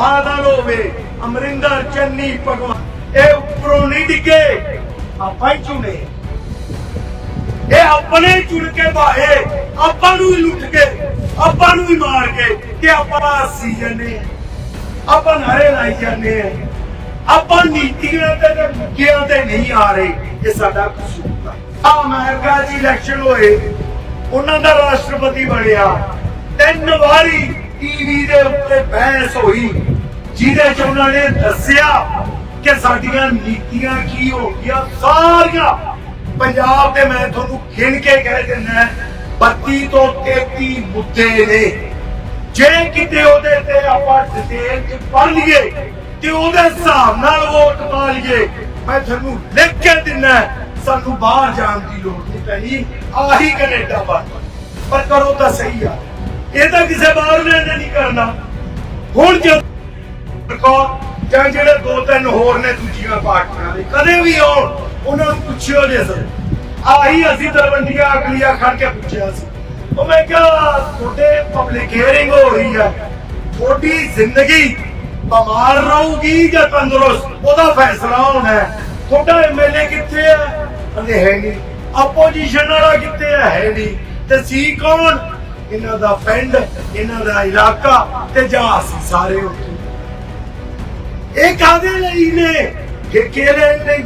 ਬਾਦਲ ਹੋਵੇ, ਅਮਰਿੰਦਰ, ਚੰਨੀ, ਭਗਵਾਨ, ਇਹ ਉੱਪਰੋਂ ਨਹੀਂ ਡਿੱਗੇ ਆਪਾਂ ਹੀ ਚੁਣੇ। ਇਹ ਆਪਣੇ ਚੁਣ ਕੇ ਬਾਹੇ ਆਪਾਂ ਨੂੰ ਹੀ ਲੁੱਟ ਕੇ, ਆਪਾਂ ਨੂੰ ਹੀ ਮਾਰ ਕੇ ਤੇ ਆਪਾਂ ਹੱਸੀ ਜਾਂਦੇ ਆਪਾਂ ਨਾਰੇ ਲਾਈ ਜਾਂਦੇ ਆ ਆਪਾਂ ਨੀਤੀਆਂ ਤੇ ਤੇ ਮੁੱਦਿਆਂ ਤੇ ਨਹੀਂ ਆ ਰਹੇ, ਇਹ ਸਾਡਾ ਕਸੂਰ ਆ। ਆ ਅਮਰੀਕਾ ਦੀ ਇਲੈਕਸ਼ਨ ਹੋਏ, ਉਹਨਾਂ ਦਾ ਰਾਸ਼ਟਰਪਤੀ ਬਣਿਆ, ਤਿੰਨ ਵਾਰੀ ਟੀਵੀ ਦੇ ਉੱਤੇ ਬਹਿਸ ਹੋਈ, ਜਿਹਦੇ ਚ ਉਹਨਾਂ ਨੇ ਦੱਸਿਆ ਕਿ ਸਾਡੀਆਂ ਨੀਤੀਆਂ ਕੀ ਹੋ ਸਾਰੀਆਂ ਪੰਜਾਬ ਦੇ ਮੈਂ ਤੁਹਾਨੂੰ ਗਿਣ ਕੇ ਕਹਿ ਦਿੰਦਾ 32 ਤੋਂ 33 ਮੁੱਦੇ ਨੇ। ਜੇ ਕਿਤੇ ਉਹਦੇ ਤੇ ਆਪਾਂ ਡਿਟੇਲ ਚ ਪੜ੍ਹ ਲਈਏ, ਤੇ ਉਹਦੇ ਹਿਸਾਬ ਨਾਲ ਵੋਟ ਪਾ ਲਈਏ, ਮੈਂ ਤੁਹਾਨੂੰ ਲਿਖ ਕੇ ਦਿੰਦਾ ਸਾਨੂੰ ਬਾਹਰ ਜਾਣ ਦੀ ਲੋੜ ਨਹੀਂ ਪੈਣੀ, ਆਹੀ ਕੈਨੇਡਾ ਬਣ ਪਰ ਕਰੋ ਤਾਂ ਸਹੀ ਆ। ਇਹ ਤਾਂ ਕਿਸੇ ਬਾਹਰ ਨੇ ਨਹੀਂ ਕਰਨਾ। ਹੁਣ ਜਦ ਜਾਂ ਜਿਹੜੇ ਦੋ ਤਿੰਨ ਹੋਰ ਨੇ ਦੂਜੀਆਂ ਪਾਰਟੀਆਂ ਦੇ, ਕਦੇ ਵੀ ਆਉਣ, ਉਹਨਾਂ ਨੂੰ ਪੁੱਛਿਓ ਜੇ ਸਰ। ਆਹੀ ਅਸੀਂ ਤਲਵੰਡੀਆਂ ਅਗਲੀਆਂ ਖੜ ਕੇ ਪੁੱਛਿਆ ਸੀ। ਉਹ ਮੈਂ ਕਿਹਾ, ਤੁਹਾਡੇ ਪਬਲਿਕ ਹੀਅਰਿੰਗ ਹੋ ਰਹੀ ਆ ਤੁਹਾਡੀ ਜ਼ਿੰਦਗੀ ਬਿਮਾਰ ਰਹੂਗੀ ਜਾਂ ਤੰਦਰੁਸਤ? ਉਹਦਾ ਫੈਸਲਾ ਹੋਣਾ ਤੁਹਾਡਾ ਐਮਐਲਏ ਕਿੱਥੇ ਹੈ? ਕਹਿੰਦੇ ਹੈ ਨਹੀਂ। ਆਪੋਜੀਸ਼ਨ ਵਾਲਾ ਕਿੱਥੇ ਆ ਹੈ ਨਹੀਂ। ਤੇ ਸੀ ਕੌਣ? ਇਹਨਾਂ ਦਾ ਪਿੰਡ, ਇਹਨਾਂ ਦਾ ਇਲਾਕਾ ਤੇ ਜਾਂ ਅਸੀਂ ਸਾਰੇ ਉੱਥੇ ਇਹ ਕਾਦੇ ਲਈ ਨੇ? ਠੇਕੇ ਲੈਣ ਲਈ?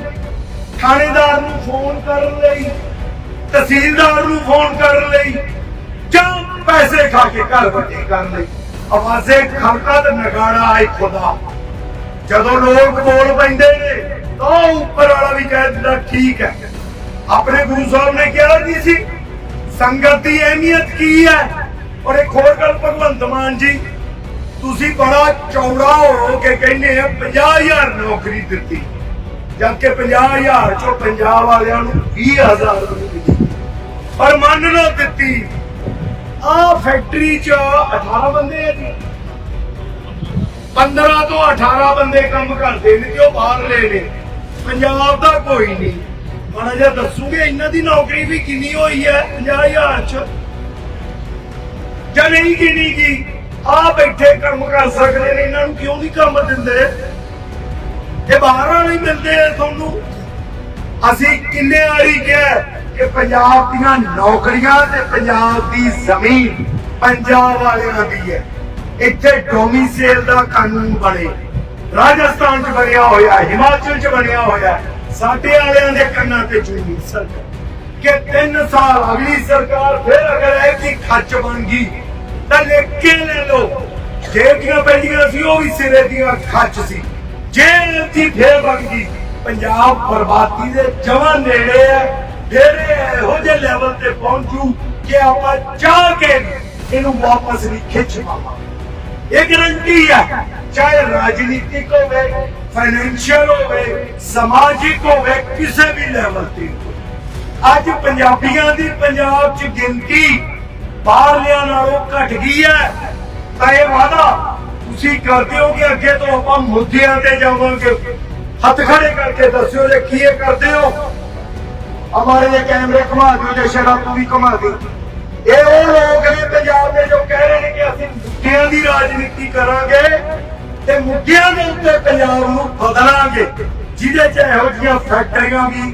ਥਾਣੇਦਾਰ ਨੂੰ ਫੋਨ ਕਰਨ ਲਈ, ਤਹਿਸੀਲਦਾਰ ਨੂੰ ਫੋਨ ਕਰਨ ਲਈ, ਜਾਂ ਪੈਸੇ ਖਾ ਕੇ ਘਰ ਵੱਡੇ ਕਰਨ ਲਈ? ਆਵਾਜ਼ੇ ਖੜਕਾ ਤੇ ਨਗਾੜਾ ਆਈ ਖੁਦਾ। ਜਦੋਂ ਲੋਕ ਬੋਲ ਪੈਂਦੇ ਨੇ, ਤਾਂ ਉੱਪਰ ਵਾਲਾ ਵੀ ਕਹਿ ਦਿੰਦਾ, ਠੀਕ ਹੈ। ਆਪਣੇ ਗੁਰੂ ਸਾਹਿਬ ਨੇ ਕਿਹਾ ਨਹੀਂ ਸੀ? ਸੰਗਤ ਦੀ ਅਹਿਮੀਅਤ ਕੀ ਹੈ? ਔਰ ਇੱਕ ਹੋਰ ਗੱਲ, ਭਗਵੰਤ ਮਾਨ ਜੀ, ਤੁਸੀਂ ਬੜਾ ਚੌੜਾ ਹੋ ਕੇ ਕਹਿੰਦੇ ਆ 50000 ਨੌਕਰੀ ਦਿੱਤੀ। ਜਦ ਕਿ 50000 ਚੋਂ ਪੰਜਾਬ ਵਾਲਿਆਂ ਨੂੰ 20000 ਦਿੱਤੀ ਪਰ ਮੰਨ ਲਓ ਦਿੱਤੀ। ਆ ਫੈਕਟਰੀ ਚ 18 ਬੰਦੇ ਆ ਜੀ। 15 ਤੋਂ 18 ਬੰਦੇ ਕੰਮ ਕਰਦੇ ਨੇ ਤੇ ਉਹ ਬਾਹਰਲੇ ਨੇ ਪੰਜਾਬ ਦਾ ਕੋਈ ਨਹੀਂ। ਮਾੜਾ ਜਿਹਾ ਦੱਸੂਗੇ, ਇਹਨਾਂ ਦੀ ਨੌਕਰੀ ਵੀ ਕਿੰਨੀ ਹੋਈ ਹੈ 50000 ਚ। ਜਾਂ ਨਹੀਂ ਗਿਣੀ ਗਈ ਆ ਬੈਠੇ ਕੰਮ ਕਰ ਸਕਦੇ ਨੇ, ਇਹਨਾਂ ਨੂੰ ਕਿਉਂ ਨਹੀਂ ਕੰਮ ਦਿੰਦੇ? ਇਹ ਬਾਹਰ ਵਾਲੇ ਮਿਲਦੇ ਤੁਹਾਨੂੰ। ਅਸੀਂ ਕਿੰਨੇ ਵਾਰੀ ਕਿਹਾ ਕਿ ਪੰਜਾਬ ਦੀਆਂ ਨੌਕਰੀਆਂ ਤੇ ਪੰਜਾਬ ਦੀ ਜ਼ਮੀਨ ਪੰਜਾਬ ਵਾਲਿਆਂ ਦੀ ਹੈ। ਇੱਥੇ ਡੋਮਿਸਾਈਲ ਦਾ ਕਾਨੂੰਨ ਬਣੇ, ਰਾਜਸਥਾਨ 'ਚ ਬਣਿਆ ਹੋਇਆ, ਹਿਮਾਚਲ 'ਚ ਬਣਿਆ ਹੋਇਆ। ਸਾਡੇ ਵਾਲਿਆਂ ਦੇ ਕੰਨਾਂ ਤੇ ਚੂੜੀ ਸਰ ਕਿ 3 ਸਾਲ ਅਗਲੀ ਸਰਕਾਰ ਫਿਰ ਅਗਰ ਇਹ ਕੀ ਖੱਚ ਬਣ ਗਈ, ਤਾਂ ਲਿਖ ਲੈ ਲਓ ਜਿਹੜੀਆਂ ਪੈਂਦੀਆਂ ਸੀ, ਉਹ ਵੀ ਸਿਰੇ ਦੀਆਂ ਖਰਚ ਸੀ। ਜੇ ਦੀ ਫੇਰ ਬਣ ਗਈ। ਪੰਜਾਬ ਬਰਬਾਦੀ ਦੇ ਜਮਾਂ ਨੇੜੇ ਹੈ ਫਿਰ ਇਹੋ ਜਿਹੇ ਲੈਵਲ ਤੇ ਪਹੁੰਚੂ ਕਿ ਆਪਾਂ ਚਾਹ ਕੇ ਇਹਨੂੰ ਵਾਪਸ ਨਹੀਂ ਖਿੱਚ ਪਾਵਾਂਗੇ। ਇਹ ਗਰੰਟੀ ਹੈ ਚਾਹੇ ਰਾਜਨੀਤਿਕ ਹੋਵੇ ਫਾਈਨੈਂਸ਼ੀਅਲ ਹੋਵੇ, ਸਮਾਜਿਕ ਹੋਵੇ, ਕਿਸੇ ਵੀ ਲੈਵਲ ਤੇ ਅੱਜ ਪੰਜਾਬੀਆਂ ਦੀ ਪੰਜਾਬ 'ਚ ਗਿਣਤੀ ਬਾਹਰਲਿਆਂ ਨਾਲੋਂ ਘਟ ਗਈ ਹੈ। ਤਾਂ ਇਹ ਵਾਦਾ ਤੁਸੀਂ ਕਰਦੇ ਹੋ ਕਿ ਅੱਗੇ ਤੋਂ ਆਪਾਂ ਮੁੱਦਿਆਂ ਤੇ ਜਾਵਾਂਗੇ। ਹੱਥ ਖੜੇ ਕਰਕੇ ਦੱਸਿਓ ਜੇ ਕੀ ਇਹ ਕਰਦੇ ਹੋ। ਹਮਾਰੇ ਇਹ ਕੈਮਰੇ ਘੁਮਾ ਦਿਓ, ਜੇ ਸ਼ਰਾ ਤੂੰ ਵੀ ਘੁਮਾ ਦੇ। ਇਹ ਉਹ ਲੋਕ ਨੇ ਪੰਜਾਬ ਦੇ ਜੋ ਕਹਿ ਰਹੇ ਨੇ ਕਿ ਅਸੀਂ ਮੁੱਦਿਆਂ ਦੀ ਰਾਜਨੀਤੀ ਕਰਾਂਗੇ ਤੇ ਮੁੱਦਿਆਂ ਦੇ ਉੱਤੇ ਪੰਜਾਬ ਨੂੰ ਬਦਲਾਂਗੇ ਜਿਹਦੇ ਚ ਇਹੋ ਜਿਹੀਆਂ ਫੈਕਟਰੀਆਂ ਵੀ